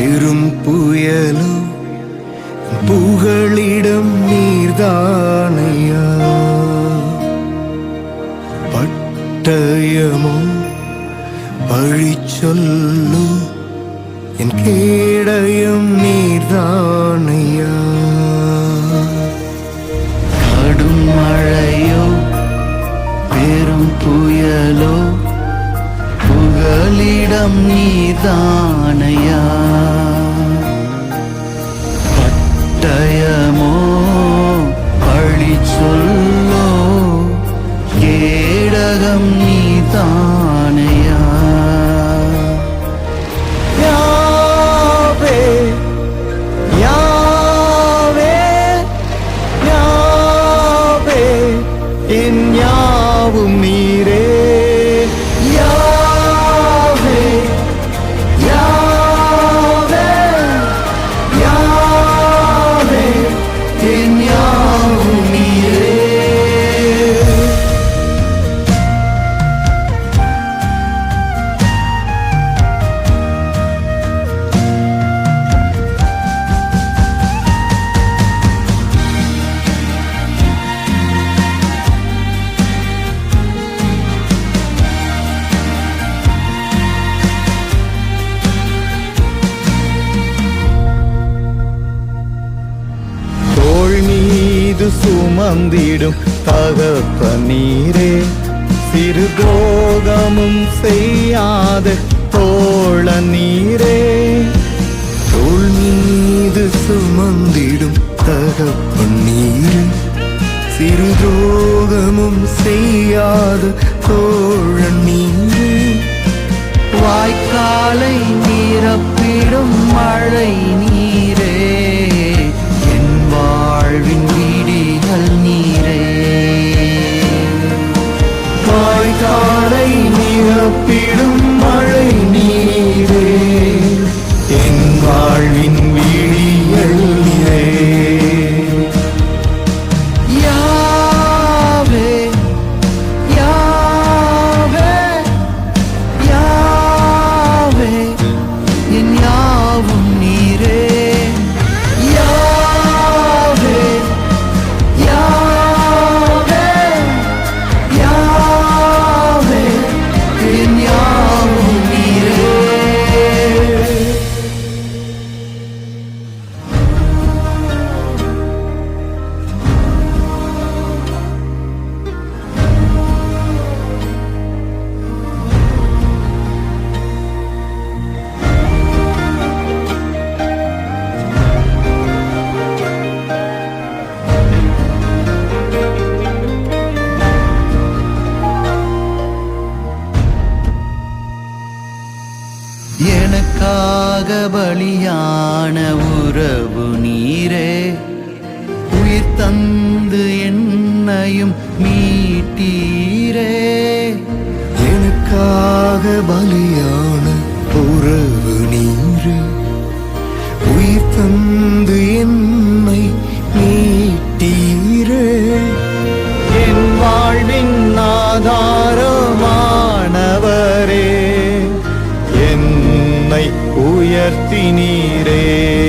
பெரும் புயலும் புகழிடம் நீர்தானையா? பட்டயமும் பழி சொல்லும் என் கேடயம் நீர்தானையா? கடும் மழையோ பெரும் புயலோ புகழிடம் நீதான் யாவும் நீரே. தந்திடும் தகப்ப நீரே. சிறு துரோகமும் செய்யாத தோழ நீரே. தோல் மீது சுமந்திடும் தகப்ப நீரே. சிறு துரோகமும் செய்யாத தோழ நீரே. வாய்க்காலை நிரப்பிடும் மழை நீ எனக்காக பலியான உறவு நீரே. உயிர் தந்து என்னையும் மீட்டீரே. எனக்காக பலியான உயர்த்தினீரே என்